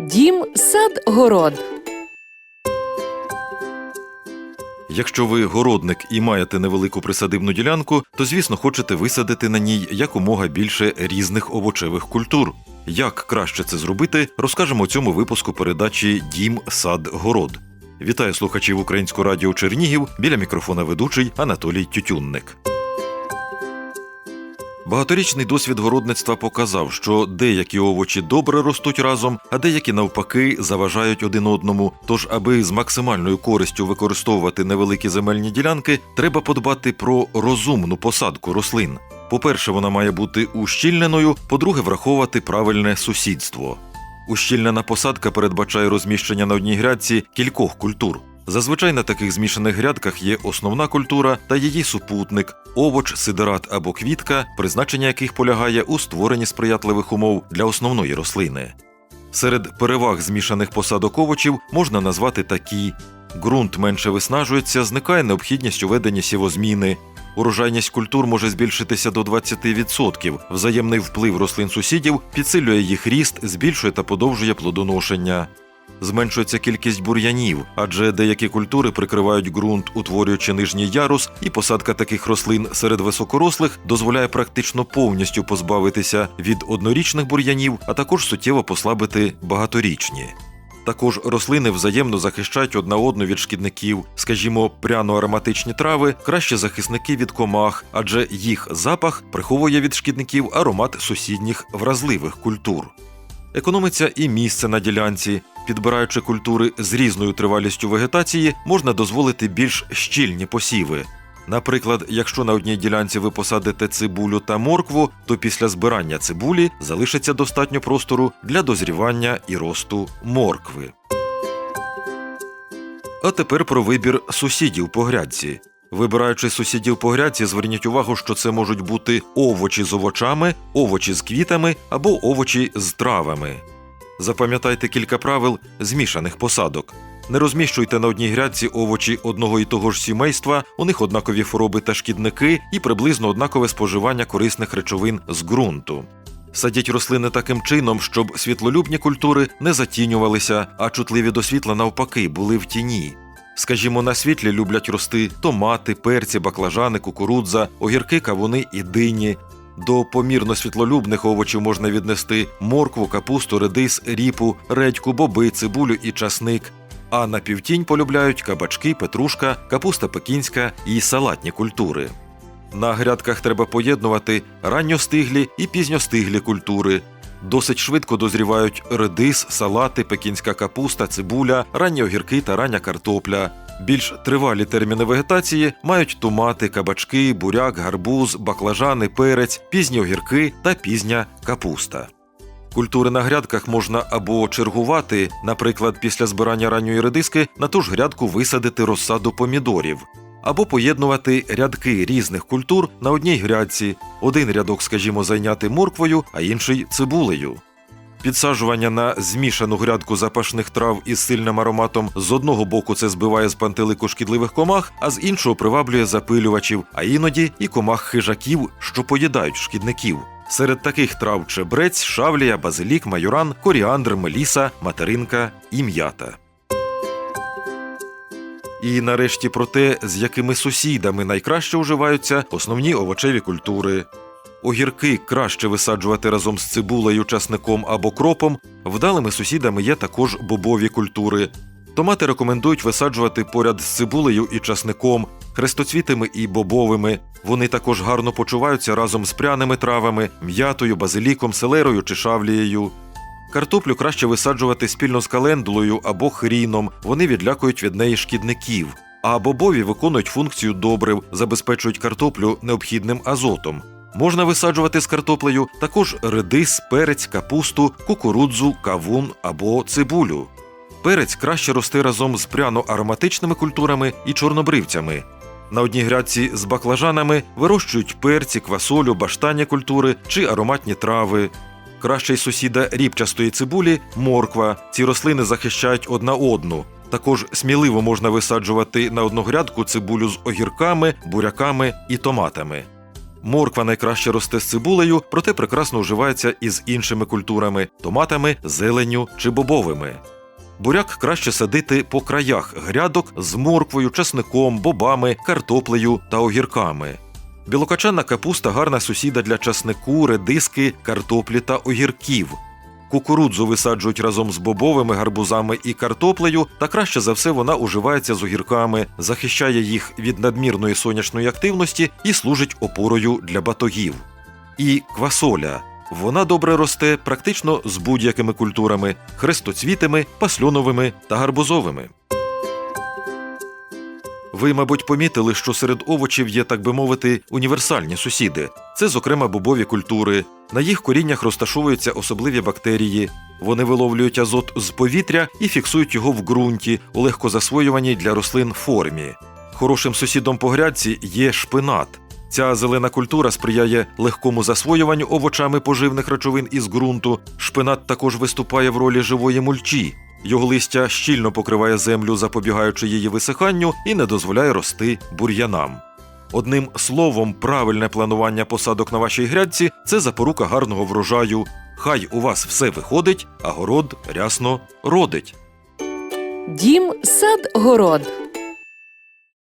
Дім, сад, город. Якщо ви городник і маєте невелику присадибну ділянку, то звісно хочете висадити на ній якомога більше різних овочевих культур. Як краще це зробити, розкажемо у цьому випуску передачі Дім, сад, город. Вітаю слухачів Українського радіо Чернігів біля мікрофона ведучий Анатолій Тютюнник. Багаторічний досвід городництва показав, що деякі овочі добре ростуть разом, а деякі навпаки заважають один одному. Тож, аби з максимальною користю використовувати невеликі земельні ділянки, треба подбати про розумну посадку рослин. По-перше, вона має бути ущільненою, по-друге, враховувати правильне сусідство. Ущільнена посадка передбачає розміщення на одній грядці кількох культур. Зазвичай на таких змішаних грядках є основна культура та її супутник, овоч, сидерат або квітка, призначення яких полягає у створенні сприятливих умов для основної рослини. Серед переваг змішаних посадок овочів можна назвати такі: ґрунт менше виснажується, зникає необхідність у сівозміни, урожайність культур може збільшитися до 20%, взаємний вплив рослин сусідів підсилює їх ріст, збільшує та подовжує плодоношення. Зменшується кількість бур'янів, адже деякі культури прикривають ґрунт, утворюючи нижній ярус, і посадка таких рослин серед високорослих дозволяє практично повністю позбавитися від однорічних бур'янів, а також суттєво послабити багаторічні. Також рослини взаємно захищають одна одну від шкідників, скажімо, пряно-ароматичні трави краще захисники від комах, адже їх запах приховує від шкідників аромат сусідніх вразливих культур. Економиться і місце на ділянці. Підбираючи культури з різною тривалістю вегетації, можна дозволити більш щільні посіви. Наприклад, якщо на одній ділянці ви посадите цибулю та моркву, то після збирання цибулі залишиться достатньо простору для дозрівання і росту моркви. А тепер про вибір сусідів по грядці. Вибираючи сусідів по грядці, зверніть увагу, що це можуть бути овочі з овочами, овочі з квітами або овочі з травами. Запам'ятайте кілька правил змішаних посадок. Не розміщуйте на одній грядці овочі одного і того ж сімейства, у них однакові хвороби та шкідники і приблизно однакове споживання корисних речовин з ґрунту. Садіть рослини таким чином, щоб світлолюбні культури не затінювалися, а чутливі до світла навпаки були в тіні. Скажімо, на світлі люблять рости томати, перці, баклажани, кукурудза, огірки, кавуни і дині. До помірно світлолюбних овочів можна віднести моркву, капусту, редис, ріпу, редьку, боби, цибулю і часник. А на півтінь полюбляють кабачки, петрушка, капуста пекінська і салатні культури. На грядках треба поєднувати ранньостиглі і пізньостиглі культури. Досить швидко дозрівають редис, салати, пекінська капуста, цибуля, ранні огірки та рання картопля. Більш тривалі терміни вегетації мають томати, кабачки, буряк, гарбуз, баклажани, перець, пізні огірки та пізня капуста. Культури на грядках можна або чергувати, наприклад, після збирання ранньої редиски на ту ж грядку висадити розсаду помідорів, або поєднувати рядки різних культур на одній грядці, один рядок, скажімо, зайняти морквою, а інший цибулею. Підсаджування на змішану грядку запашних трав із сильним ароматом з одного боку це збиває з пантелику шкідливих комах, а з іншого приваблює запилювачів, а іноді і комах хижаків, що поїдають шкідників. Серед таких трав чебрець, шавлія, базилік, майоран, коріандр, меліса, материнка і м'ята. І нарешті про те, з якими сусідами найкраще уживаються основні овочеві культури. Огірки краще висаджувати разом з цибулею, часником або кропом. Вдалими сусідами є також бобові культури. Томати рекомендують висаджувати поряд з цибулею і часником, хрестоцвітими і бобовими. Вони також гарно почуваються разом з пряними травами, м'ятою, базиліком, селерою чи шавлією. Картоплю краще висаджувати спільно з календулою або хріном, вони відлякують від неї шкідників. А бобові виконують функцію добрив, забезпечують картоплю необхідним азотом. Можна висаджувати з картоплею також редис, перець, капусту, кукурудзу, кавун або цибулю. Перець краще рости разом з пряно-ароматичними культурами і чорнобривцями. На одній грядці з баклажанами вирощують перці, квасолю, баштанні культури чи ароматні трави. Кращий сусіда ріпчастої цибулі морква. Ці рослини захищають одна одну. Також сміливо можна висаджувати на одну грядку цибулю з огірками, буряками і томатами. Морква найкраще росте з цибулею, проте прекрасно уживається із іншими культурами томатами, зеленню чи бобовими. Буряк краще садити по краях грядок з морквою, часником, бобами, картоплею та огірками. Білокачанна капуста гарна сусіда для часнику, редиски, картоплі та огірків. Кукурудзу висаджують разом з бобовими гарбузами і картоплею, та краще за все вона уживається з огірками, захищає їх від надмірної сонячної активності і служить опорою для батогів. І квасоля. Вона добре росте практично з будь-якими культурами хрестоцвітими, пасльоновими та гарбузовими. Ви, мабуть, помітили, що серед овочів є, так би мовити, універсальні сусіди. Це, зокрема, бобові культури. На їх коріннях розташовуються особливі бактерії. Вони виловлюють азот з повітря і фіксують його в ґрунті у легкозасвоюваній для рослин формі. Хорошим сусідом по грядці є шпинат. Ця зелена культура сприяє легкому засвоюванню овочами поживних речовин із ґрунту. Шпинат також виступає в ролі живої мульчі. Його листя щільно покриває землю, запобігаючи її висиханню, і не дозволяє рости бур'янам. Одним словом, правильне планування посадок на вашій грядці це запорука гарного врожаю. Хай у вас все виходить, а город рясно родить. Дім сад город.